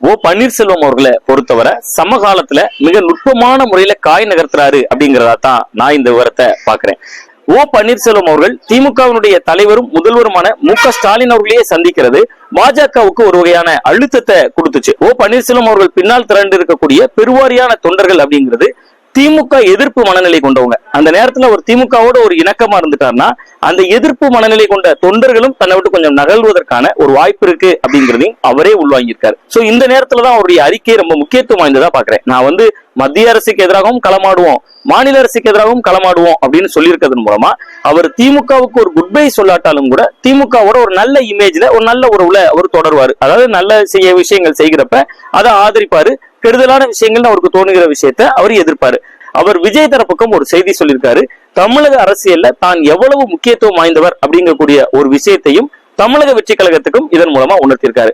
ஓ பன்னீர்செல்வம் அவர்களை பொறுத்தவரை சமகாலத்துல மிக நுட்பமான முறையில காய் நகர்த்துறாரு அப்படிங்கிறதா தான் நான் இந்த விவரத்தை பாக்குறேன் ஓ பன்னீர்செல்வம் அவர்கள் திமுகவினுடைய தலைவரும் முதல்வருமான மு க ஸ்டாலின் அவர்களையே சந்திக்கிறது. பாஜகவுக்கு ஒரு வகையான அழுத்தத்தை கொடுத்துச்சு. ஓ பன்னீர்செல்வம் அவர்கள் பின்னால் திரண்டு இருக்கக்கூடிய பெருவாரியான தொண்டர்கள் அப்படிங்கிறது திமுக எதிர்ப்பு மனநிலை கொண்டவங்க. அந்த நேரத்துல ஒரு திமுகவோட ஒரு இணக்கமா இருந்துட்டாருன்னா அந்த எதிர்ப்பு மனநிலை கொண்ட தொண்டர்களும் தன்னை விட்டு கொஞ்சம் நகழ்வதற்கான ஒரு வாய்ப்பு இருக்கு அப்படிங்கிறதையும் அவரே உள்வாங்கியிருக்காரு. சோ இந்த நேரத்துலதான் அவருடைய அறிக்கை ரொம்ப முக்கியத்துவம் வாய்ந்ததா பாக்குறேன். நான் வந்து மத்திய அரசுக்கு எதிராகவும் களமாடுவோம் மாநில அரசுக்கு எதிராகவும் களமாடுவோம் அப்படின்னு சொல்லியிருக்கிறதன் மூலமா அவர் திமுகவுக்கு ஒரு குட் பை சொல்லாட்டாலும் கூட திமுகவோட ஒரு நல்ல இமேஜ்ல ஒரு நல்ல உறவுல அவர் தொடருவாரு. அதாவது நல்ல செய்ய விஷயங்கள் செய்கிறப்ப அதை ஆதரிப்பாரு. கெடுதலான விஷயங்கள்னு அவருக்கு தோணுகிற விஷயத்த அவர் எதிர்ப்பாரு. அவர் விஜய் தரப்புக்கும் ஒரு செய்தி சொல்லியிருக்காரு. தமிழக அரசியல்ல தான் எவ்வளவு முக்கியத்துவம் வாய்ந்தவர் அப்படிங்கக்கூடிய ஒரு விஷயத்தையும் தமிழக வெற்றி கழகத்துக்கும் இதன் மூலமா உணர்த்தியிருக்காரு.